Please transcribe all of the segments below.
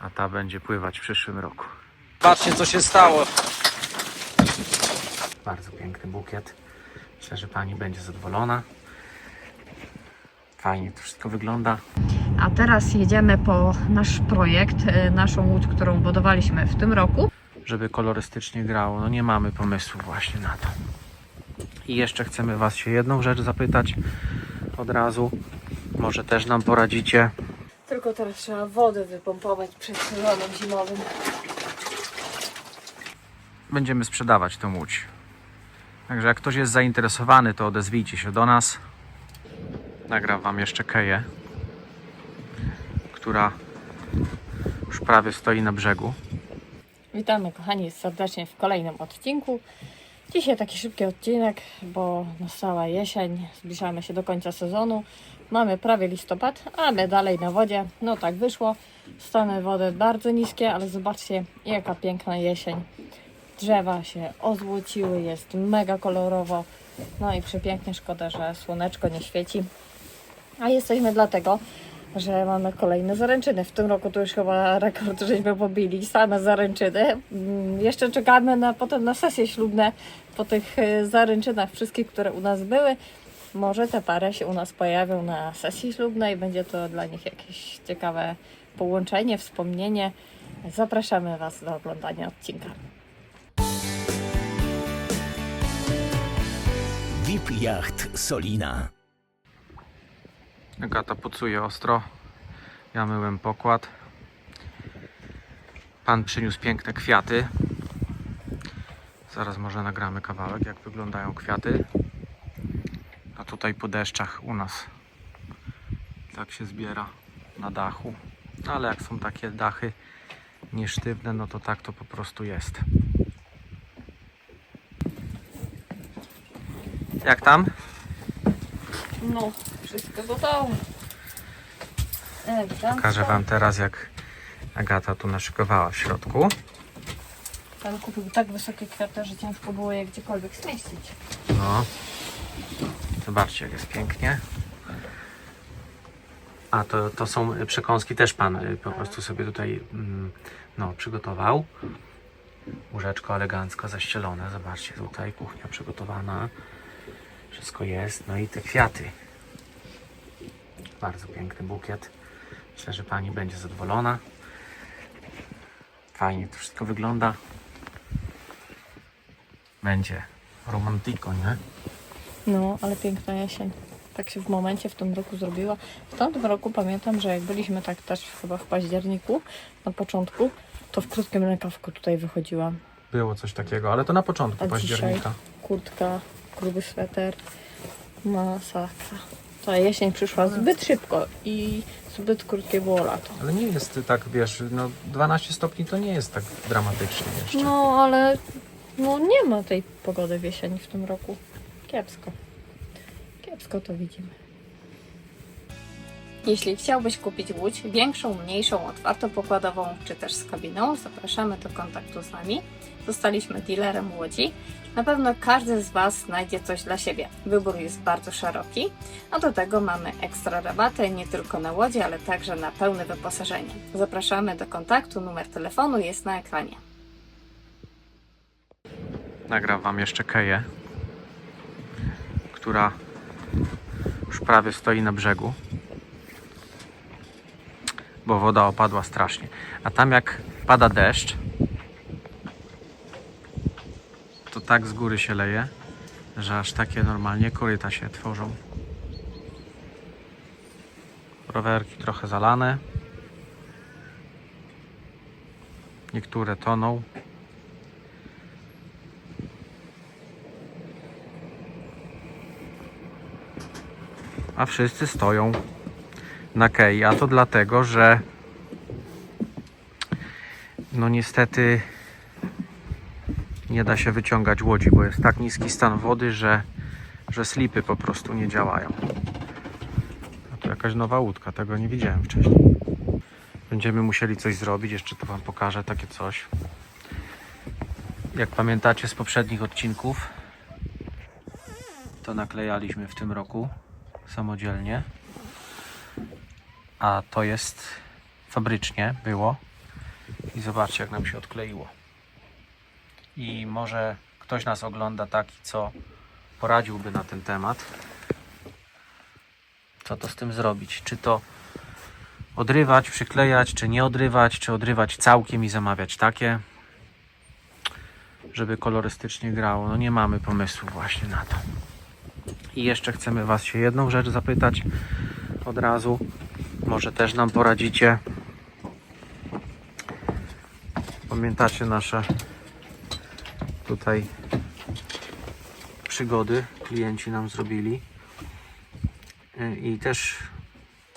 a ta będzie pływać w przyszłym roku. Patrzcie co się stało. Bardzo piękny bukiet. Myślę, że pani będzie zadowolona. Fajnie to wszystko wygląda. A teraz jedziemy po nasz projekt, e, naszą łódź, którą budowaliśmy w tym roku. Żeby kolorystycznie grało, no nie mamy pomysłu właśnie na to. I jeszcze chcemy Was się jedną rzecz zapytać od razu. Może też nam poradzicie. Tylko teraz trzeba wodę wypompować przed sezonem zimowym. Będziemy sprzedawać tą łódź. Także jak ktoś jest zainteresowany, to odezwijcie się do nas. Nagram Wam jeszcze Keję, która już prawie stoi na brzegu. Witamy kochani serdecznie w kolejnym odcinku. Dzisiaj taki szybki odcinek, bo nastała jesień, zbliżamy się do końca sezonu. Mamy prawie listopad, a my dalej na wodzie. No tak wyszło. Stany wody bardzo niskie, ale zobaczcie jaka piękna jesień. Drzewa się ozłociły, jest mega kolorowo. No i przepięknie, szkoda, że słoneczko nie świeci. A jesteśmy dlatego, że mamy kolejne zaręczyny. W tym roku to już chyba rekord, żeśmy pobili same zaręczyny. Mm, Jeszcze czekamy na, potem na sesje ślubne po tych e, zaręczynach wszystkich, które u nas były. Może te pary się u nas pojawią na sesji ślubnej. Będzie to dla nich jakieś ciekawe połączenie, wspomnienie. Zapraszamy Was do oglądania odcinka. VIP Yacht Solina. Agata pucuje ostro. Ja myłem pokład. Pan przyniósł piękne kwiaty. Zaraz może nagramy kawałek, jak wyglądają kwiaty. A tutaj po deszczach u nas tak się zbiera na dachu. Ale jak są takie dachy niesztywne, no to tak to po prostu jest. Jak tam? No, wszystko gotowe. Pokażę Wam teraz, jak Agata tu naszykowała w środku. Pan kupił tak wysokie kwiaty, że ciężko było je gdziekolwiek zmieścić. No. Zobaczcie, jak jest pięknie. A to, to są przekąski też Pan y, po prostu sobie tutaj mm, no, przygotował. Łóżeczko elegancko zaścielone. Zobaczcie, tutaj kuchnia przygotowana. Wszystko jest. No i te kwiaty. Bardzo piękny bukiet. Myślę, że Pani będzie zadowolona. Fajnie to wszystko wygląda. Będzie romantyko, nie? No, ale piękna jesień. Tak się w momencie w tym roku zrobiła. W tamtym roku pamiętam, że jak byliśmy tak też chyba w październiku, na początku, to w krótkim rękawku tutaj wychodziłam. Było coś takiego, ale to na początku A października. dzisiaj kurtka, gruby sweter, masakra. Ta jesień przyszła zbyt szybko i zbyt krótkie było lato. Ale nie jest tak, wiesz, no 12 stopni to nie jest tak dramatycznie jeszcze. No, ale no nie ma tej pogody w jesieni w tym roku. Kiepsko. Kiepsko to widzimy. Jeśli chciałbyś kupić łódź, większą, mniejszą, otwartopokładową, czy też z kabiną, zapraszamy do kontaktu z nami. Zostaliśmy dealerem łodzi. Na pewno każdy z Was znajdzie coś dla siebie. Wybór jest bardzo szeroki, a do tego mamy ekstra rabaty nie tylko na łodzie, ale także na pełne wyposażenie. Zapraszamy do kontaktu, numer telefonu jest na ekranie. Nagram Wam jeszcze Keję, która już prawie stoi na brzegu, bo woda opadła strasznie. A tam jak pada deszcz, to tak z góry się leje, że aż takie normalnie koryta się tworzą. Rowerki trochę zalane. Niektóre toną. A wszyscy stoją na kei. A to dlatego, że no niestety nie da się wyciągać łodzi, bo jest tak niski stan wody, że, że slipy po prostu nie działają. A to jakaś nowa łódka, tego nie widziałem wcześniej. Będziemy musieli coś zrobić, jeszcze tu Wam pokażę takie coś. Jak pamiętacie z poprzednich odcinków, to naklejaliśmy w tym roku samodzielnie. A to jest fabrycznie było I zobaczcie, jak nam się odkleiło. I może ktoś nas ogląda taki, co poradziłby na ten temat. Co to z tym zrobić? Czy to odrywać, przyklejać, czy nie odrywać, czy odrywać całkiem i zamawiać takie, żeby kolorystycznie grało. No nie mamy pomysłu właśnie na to. I jeszcze chcemy Was się jedną rzecz zapytać od razu. Może też nam poradzicie. Pamiętacie nasze tutaj przygody klienci nam zrobili. Y, I też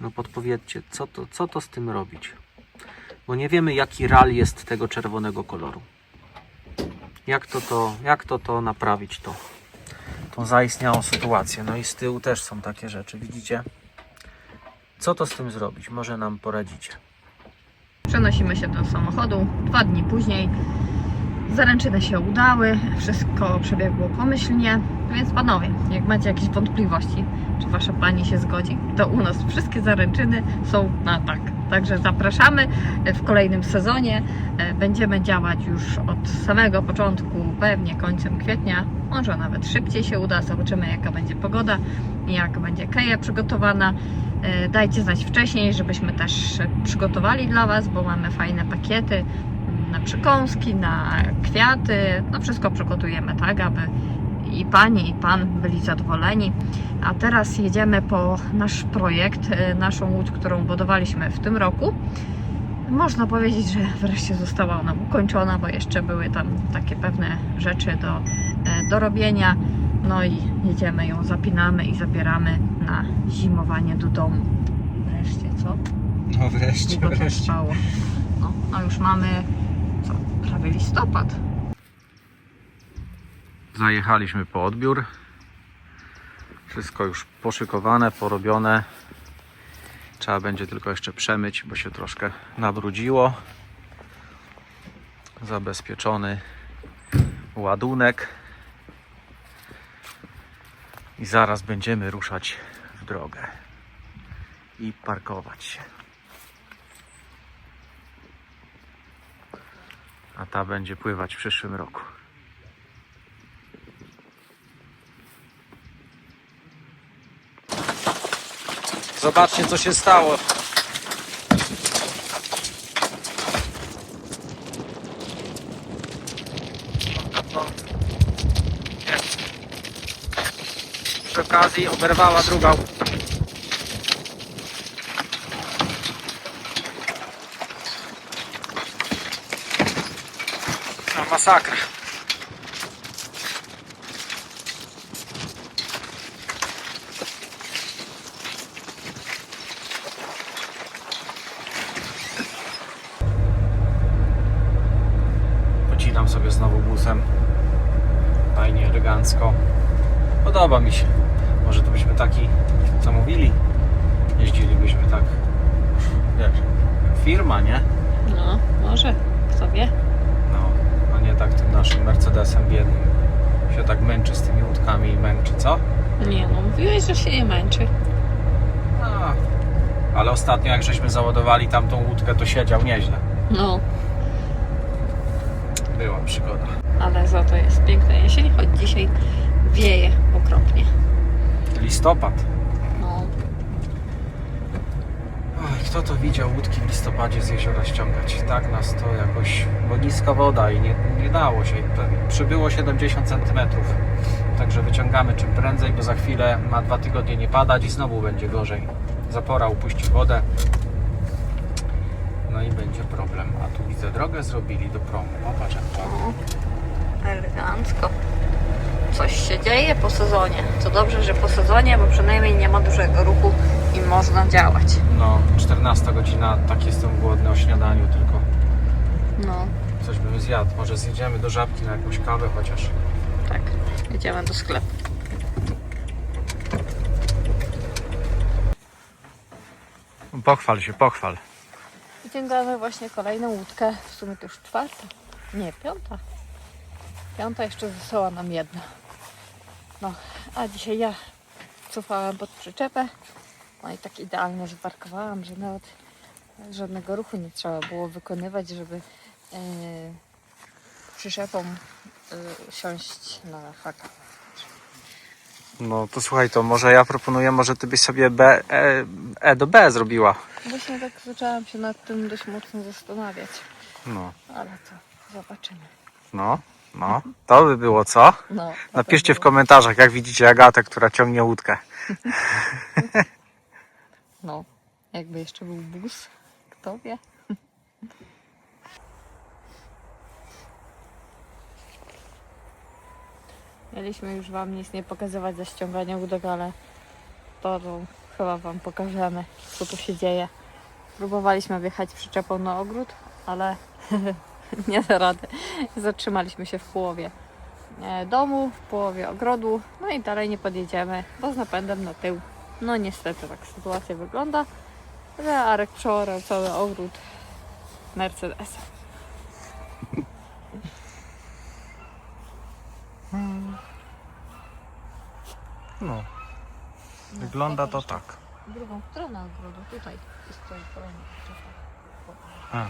no podpowiedzcie, co to, co to z tym robić. Bo nie wiemy, jaki ral jest tego czerwonego koloru. Jak to, to, jak to, to naprawić to? Zaistniałą sytuację. No i z tyłu też są takie rzeczy, widzicie? Co to z tym zrobić? Może nam poradzicie. Przenosimy się do samochodu. Dwa dni później zaręczyny się udały, wszystko przebiegło pomyślnie. Więc panowie, jak macie jakieś wątpliwości, czy wasza pani się zgodzi, to u nas wszystkie zaręczyny są na tak. Także zapraszamy w kolejnym sezonie. E, Będziemy działać już od samego początku, pewnie końcem kwietnia. Może nawet szybciej się uda. Zobaczymy, jaka będzie pogoda jak będzie keja przygotowana. E, Dajcie znać wcześniej, żebyśmy też przygotowali dla Was, bo mamy fajne pakiety na przykąski, na kwiaty. No wszystko przygotujemy tak, aby i Pani, i Pan byli zadowoleni. A teraz jedziemy po nasz projekt, e, naszą łódź, którą budowaliśmy w tym roku. Można powiedzieć, że wreszcie została ona ukończona, bo jeszcze były tam takie pewne rzeczy do, e, do robienia. No i jedziemy ją, zapinamy i zabieramy na zimowanie do domu. Wreszcie, co? No wreszcie, Długo to trwało. No, a już mamy co? Prawie listopad. Zajechaliśmy po odbiór. Wszystko już poszykowane, porobione. Trzeba będzie tylko jeszcze przemyć, bo się troszkę nabrudziło. Zabezpieczony ładunek. I zaraz będziemy ruszać w drogę i parkować się. A ta będzie pływać w przyszłym roku. Zobaczcie, co się stało. Przy okazji oberwała druga. Masakra. Pocinam sobie znowu busem. Fajnie, elegancko. Podoba mi się. Może to byśmy taki zamówili. Jeździlibyśmy tak. Wiesz, firma, nie? No, może, kto wie. No, a nie tak tym naszym Mercedesem biednym. Się tak męczy z tymi łódkami i męczy, co? Nie no, mówiłeś, że się nie męczy. A, ale ostatnio jak żeśmy załadowali tamtą łódkę, to siedział nieźle. No, Była przygoda. ale za to jest piękna jesień, choć dzisiaj wieje okropnie. Listopad. No, Oj, kto to widział łódki w listopadzie z jeziora ściągać? Tak nas to jakoś, bo niska woda i nie, nie dało się. Przybyło 70 cm. Także wyciągamy czym prędzej, bo za chwilę ma dwa tygodnie nie padać i znowu będzie gorzej. Zapora upuści wodę. No i będzie problem. A tu widzę drogę zrobili do promu. Popatrz jak ładnie. elegancko. Coś się dzieje po sezonie. Co dobrze, że po sezonie, bo przynajmniej nie ma dużego ruchu i można działać. No, 14 godzina, tak jestem głodny o śniadaniu tylko. No, Coś bym zjadł. Może zjedziemy do żabki na jakąś kawę chociaż. tak. Jedziemy do sklepu. Pochwal się, pochwal. Wyciągamy właśnie kolejną łódkę. W sumie to już czwarta. Nie, piąta. Piąta jeszcze została nam jedna. No, a dzisiaj ja cofałam pod przyczepę. No i tak idealnie zaparkowałam, że nawet żadnego ruchu nie trzeba było wykonywać, żeby e, przyczepą e, siąść na haka. No to słuchaj, to może ja proponuję, może ty byś sobie B, e, e do B zrobiła. Właśnie tak zaczęłam się nad tym dość mocno zastanawiać, No, ale to zobaczymy. no, no. To by było co? No, Napiszcie w komentarzach, jak widzicie Agatę, która ciągnie łódkę. No, jakby jeszcze był bus, kto wie. Mieliśmy już Wam nic nie pokazywać ze ściągania łódek, ale to, to chyba Wam pokażemy, co tu się dzieje. Próbowaliśmy wjechać przyczepą na ogród, ale nie da rady. Zatrzymaliśmy się w połowie e, domu, w połowie ogrodu, no i dalej nie podjedziemy, bo z napędem na tył. No niestety tak sytuacja wygląda, że Arek przeorał cały ogród Mercedesa. No, wygląda to tak. Drugą stronę ogrodu, tutaj stoi kolejny przyczepa. A.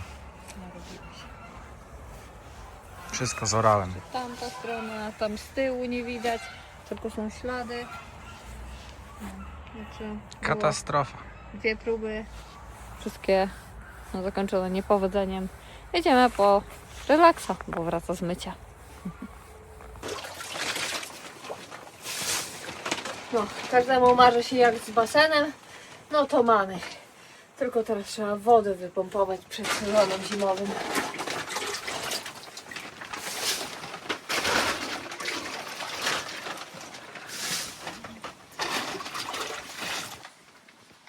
Nie robiło się. Wszystko zorałem. Tamta strona, tam z tyłu nie widać, tylko są ślady. Znaczy, Katastrofa. dwie próby, wszystkie no, zakończone niepowodzeniem. Jedziemy po relaksa, bo wraca z mycia. No, każdemu marzy się jak z basenem, no to mamy. Tylko teraz trzeba wodę wypompować przed sezonem zimowym.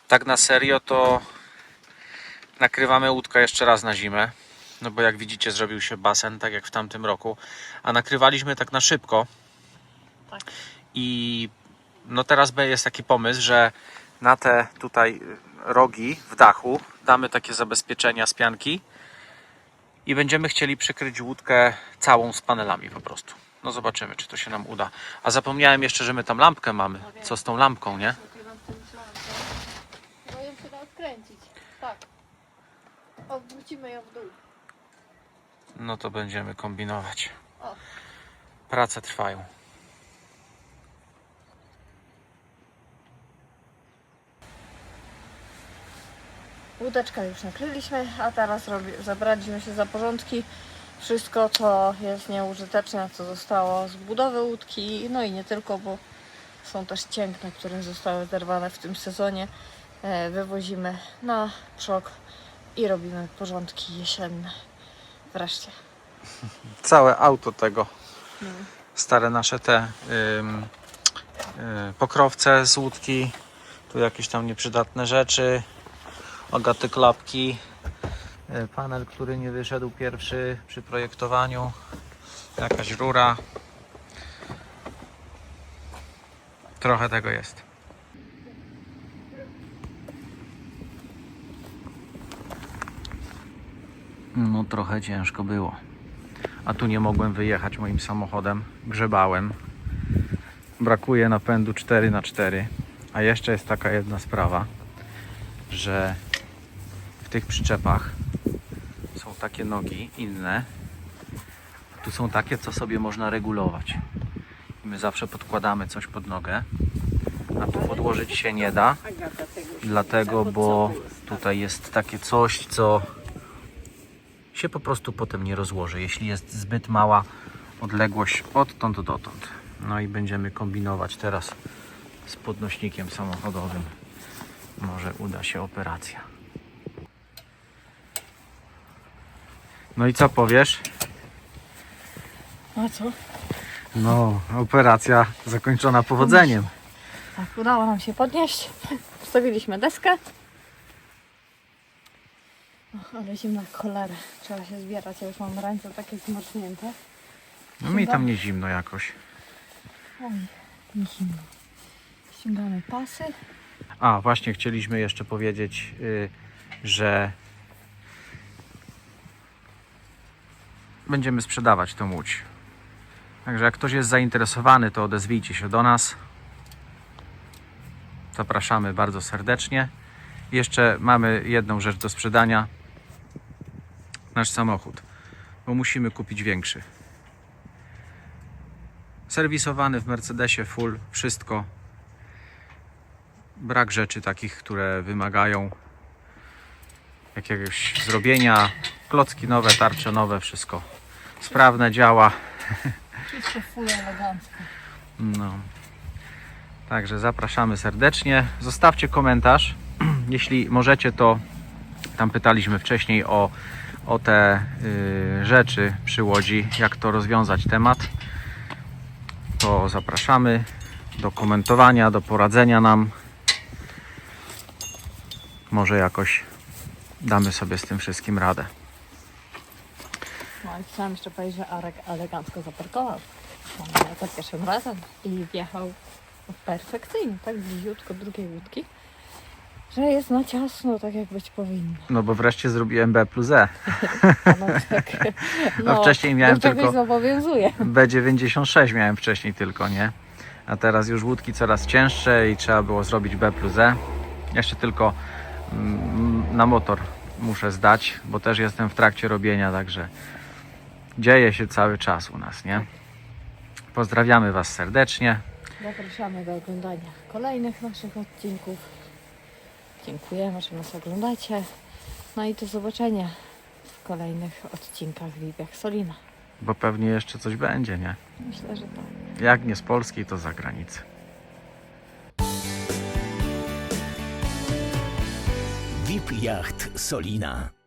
Tak na serio to nakrywamy łódkę jeszcze raz na zimę. No bo jak widzicie zrobił się basen, tak jak w tamtym roku. A nakrywaliśmy tak na szybko. Tak. I no teraz jest taki pomysł, że na te tutaj rogi w dachu damy takie zabezpieczenia z pianki i będziemy chcieli przykryć łódkę całą z panelami po prostu. No zobaczymy, czy to się nam uda. A zapomniałem jeszcze, że my tam lampkę mamy. Co z tą lampką, nie? Odkręcić. Tak. Odwrócimy ją w dół. No to będziemy kombinować. O. Prace trwają. Łódeczkę już nakryliśmy, a teraz robi, zabraliśmy się za porządki. Wszystko, co jest nieużyteczne, co zostało z budowy łódki, no i nie tylko, bo są też cięgna, które zostały zerwane w tym sezonie. E, wywozimy na przok i robimy porządki jesienne. Wreszcie. Całe auto tego. No. Stare nasze te ym, y, pokrowce z łódki. Tu jakieś tam nieprzydatne rzeczy. Ogaty klapki. Y, Panel, który nie wyszedł pierwszy przy projektowaniu. Jakaś rura. Trochę tego jest. No trochę ciężko było. A tu nie mogłem wyjechać moim samochodem. Grzebałem. Brakuje napędu 4x4. A jeszcze jest taka jedna sprawa, że w tych przyczepach są takie nogi inne. Tu są takie, co sobie można regulować. I my zawsze podkładamy coś pod nogę, a tu podłożyć się nie da. Dlatego, bo tutaj jest takie coś, co się po prostu potem nie rozłoży, jeśli jest zbyt mała odległość odtąd dotąd. No i będziemy kombinować teraz z podnośnikiem samochodowym. Może uda się operacja. No i co powiesz? A co? No, operacja zakończona powodzeniem. Tak, udało nam się podnieść. Wstawiliśmy deskę. Ale zimno cholera. Trzeba się zbierać. Ja już mam ręce takie zmarznięte. No mi tam nie zimno jakoś. Oj, nie zimno. Ściągamy pasy. A, właśnie chcieliśmy jeszcze powiedzieć, y, że będziemy sprzedawać tą łódź. Także jak ktoś jest zainteresowany, to odezwijcie się do nas. Zapraszamy bardzo serdecznie Jeszcze mamy jedną rzecz do sprzedania. Nasz samochód, bo musimy kupić większy. Serwisowany w Mercedesie full, wszystko. Brak rzeczy takich, które wymagają jakiegoś zrobienia. Klocki nowe, tarcze nowe, wszystko sprawne, działa. Wszystko full elegancko. No. Także zapraszamy serdecznie. Zostawcie komentarz. Jeśli możecie, to tam pytaliśmy wcześniej o, o te y, rzeczy przy łodzi, jak to rozwiązać temat. To zapraszamy do komentowania, do poradzenia nam. Może jakoś damy sobie z tym wszystkim radę. No i chciałam jeszcze powiedzieć, że Arek elegancko zaparkował. Za pierwszym razem i wjechał perfekcyjnie, tak bliziutko drugiej łódki, że jest na ciasno, tak jak być powinno. No bo wreszcie zrobiłem B plus E. No, tak, A wcześniej miałem tylko- zobowiązuje. B96 miałem wcześniej tylko, nie? A teraz już łódki coraz cięższe i trzeba było zrobić B plus E. Jeszcze tylko mm, na motor muszę zdać, bo też jestem w trakcie robienia, także dzieje się cały czas u nas, nie? Pozdrawiamy Was serdecznie. Zapraszamy do oglądania kolejnych naszych odcinków. Dziękujemy, że nas oglądacie. No i do zobaczenia w kolejnych odcinkach w Libiach Solina. Bo pewnie jeszcze coś będzie, nie? Myślę, że tak. Jak nie z Polski, to za granicę. VIP Yacht Solina.